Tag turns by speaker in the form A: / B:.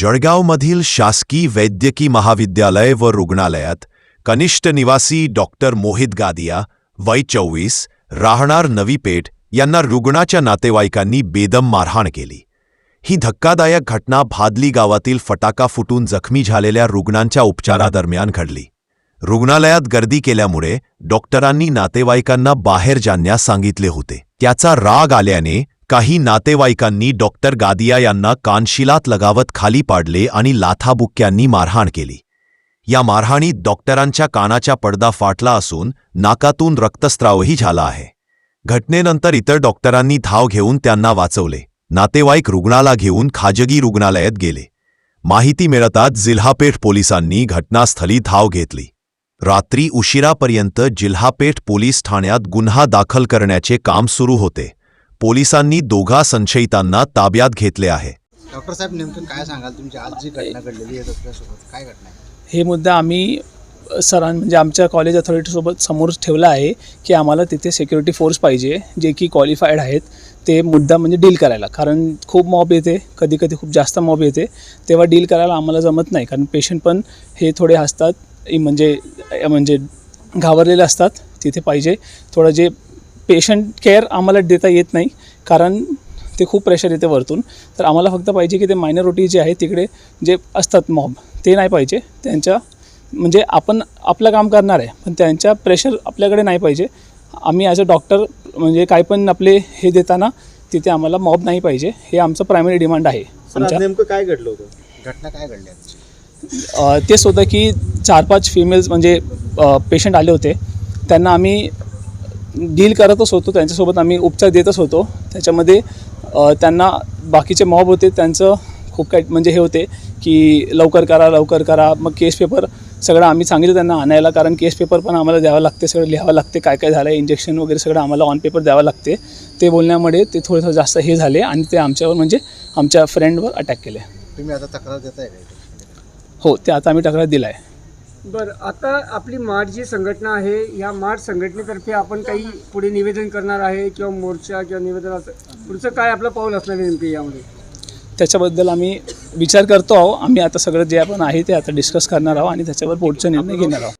A: जळगावमधील शासकीय वैद्यकीय महाविद्यालय व रुग्णालयात कनिष्ठ निवासी डॉक्टर मोहित गादिया वय चोवीस राहणार नवी पेठ यांना रुग्णाच्या नातेवाईकांनी बेदम मारहाण केली. ही धक्कादायक घटना भादली गावातील फटाका फुटून जखमी झालेल्या रुग्णांच्या उपचारादरम्यान घडली. रुग्णालयात गर्दी केल्यामुळे डॉक्टरांनी नातेवाईकांना बाहेर जाण्यास सांगितले होते. त्याचा राग आल्याने काही नातेवाईकांनी डॉक्टर गादिया यांना कानशिलात लगावत खाली पाडले आणि लाथाबुक्क्यांनी मारहाण केली. या मारहाणीत डॉक्टरांच्या कानाचा पडदा फाटला असून नाकातून रक्तस्रावही झाला आहे. घटनेनंतर इतर डॉक्टरांनी धाव घेऊन त्यांना वाचवले. नातेवाईक रुग्णाला घेऊन खाजगी रुग्णालयात गेले. माहिती मिळताच जिल्हापेठ पोलिसांनी घटनास्थळी धाव घेतली. रात्री उशिरापर्यंत जिल्हापेठ पोलीस ठाण्यात गुन्हा दाखल करण्याचे काम सुरू होते. पोलिसांनी दोघा संशयितांना ताब्यात घेतले आहे.
B: डॉक्टर साहेब नेमकं काय सांगाल? तुमची आज जी घटना घडलेली आहे आपल्यासोबत काय घटना आहे?
C: हे मुद्दा आम्ही सरां म्हणजे आमच्या कॉलेज अथॉरिटीसोबत समोर ठेवला आहे की आम्हाला तिथे सिक्युरिटी फोर्स पाहिजे जे की क्वालिफाईड आहेत. ते मुद्दा म्हणजे डील करायला. कारण खूप मॉब येते कधी कधी खूप जास्त मॉब येते. तेव्हा डील करायला आम्हाला जमत नाही. कारण पेशंट पण हे थोडे असतात म्हणजे म्हणजे घाबरलेले असतात. तिथे पाहिजे थोडं जे पेशंट केअर आम्हाला देता येत नाही कारण ते खूप प्रेशर येते वरतून. तर आम्हाला फक्त पाहिजे की ते मायनॉरिटी जे आहे तिकडे जे असतात मॉब ते नाही पाहिजे. त्यांच्या म्हणजे आपण आपलं काम करणार आहे पण त्यांच्या प्रेशर आपल्याकडे नाही पाहिजे. आम्ही ॲज अ डॉक्टर म्हणजे काय पण आपले हे देताना तिथे आम्हाला मॉब नाही पाहिजे. हे आमचं प्रायमरी डिमांड आहे. आमच्या
D: नेमकं काय घडलं होतं?
B: घटना काय घडली आहे?
C: अ, तेच होतं की चार पाच फिमेल्स म्हणजे पेशंट आले होते. त्यांना आम्ही डील करतच होतो त्यांच्यासोबत आम्ही उपचार देतच होतो. त्याच्यामध्ये त्यांना बाकीचे मॉब होते त्यांचं खूप काही म्हणजे हे होते की लवकर करा लवकर करा मग केस पेपर सगळं आम्ही सांगितलं त्यांना आणायला कारण केस पेपर पण आम्हाला द्यावं लागते सगळं लिहावं लागते काय काय झालं इंजेक्शन वगैरे सगळं आम्हाला ऑन पेपर द्यावं लागते. ते बोलण्यामुळे ते थोडंसं जास्त हे झाले आणि ते आमच्यावर म्हणजे आमच्या फ्रेंडवर अटॅक केले.
B: तुम्ही आता तक्रार देताय
C: हो ते आता आम्ही तक्रार दिला आहे
E: बरं आता आपली माठ जी संघटना आहे या माठ संघटनेतर्फे आपण काही पुढे निवेदन करणार आहे किंवा मोर्चा किंवा निवेदन असं? पुढचं काय आपलं पाऊल असणार आहे नेमके यामध्ये?
C: त्याच्याबद्दल आम्ही विचार करतो आहोत आम्ही आता सगळं जे आपण आहे ते आता डिस्कस करणार आहोत आणि त्याच्यावर पुढचा निर्णय घेणार आहोत